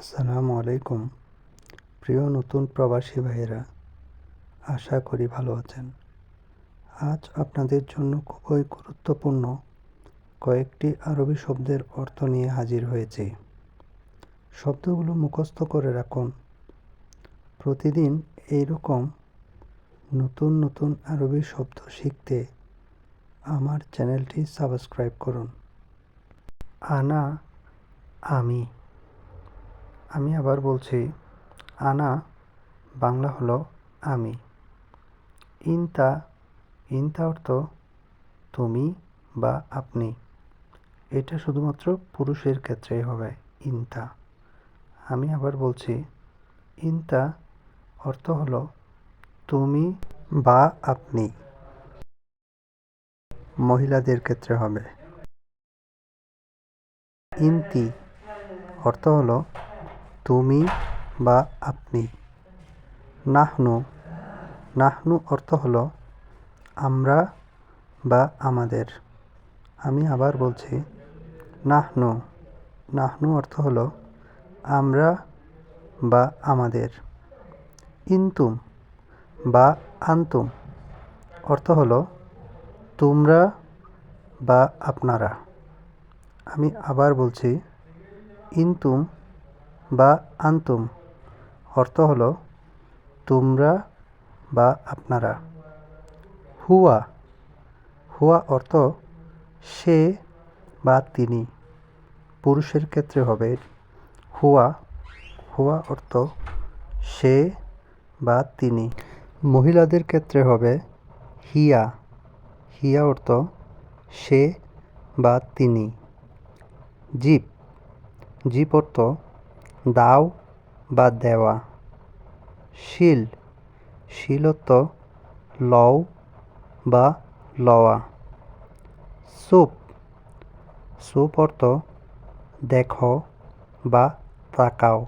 আসসালামু আলাইকুম। প্রিয় নতুন প্রবাসী ভাইয়েরা, আশা করি ভালো আছেন। আজ আপনাদের জন্য খুবই গুরুত্বপূর্ণ কয়েকটি আরবি শব্দের অর্থ নিয়ে হাজির হয়েছি। শব্দগুলো মুখস্থ করে রাখুন। প্রতিদিন এইরকম নতুন নতুন আরবি শব্দ শিখতে আমার চ্যানেলটি সাবস্ক্রাইব করুন। আনা আমি। আমি আবার বলছি, আনা, বাংলা হলো আমি। ইনতা ইনতা অর্থ তুমি বা আপনি। এটা শুধুমাত্র পুরুষের ক্ষেত্রেই হবে, ইনতা। আমি আবার বলছি, ইনতা অর্থ হলো তুমি বা আপনি। মহিলাদের ক্ষেত্রে হবে। ইন্তি অর্থ হলো তুমি বা আপনি। নাহনু নাহনু অর্থ হল, আমরা বা আমাদের। আমি আবার বলছি, নাহনু নাহনু অর্থ হল, আমরা বা আমাদের। ইনতুম বা আন্তুম অর্থ হল, তোমরা বা আপনারা। আমি আবার বলছি, ইনতুম বা আন্তুম। অর্থ হলো, তোমরা বা আপনারা। হুয়া। হুয়া অর্থ, সে বা তিনি। পুরুষের ক্ষেত্রে হবে, হুয়া। হুয়া অর্থ, সে বা তিনি। মহিলাদের ক্ষেত্রে হবে, হিয়া। হিয়া অর্থ, সে বা তিনি। জীব। জীব অর্থ দাও বা দেওয়া। শিল শিল অর্থ লও বা লওয়া। সুপ সুপ অর্থ দেখো বা তাকাও।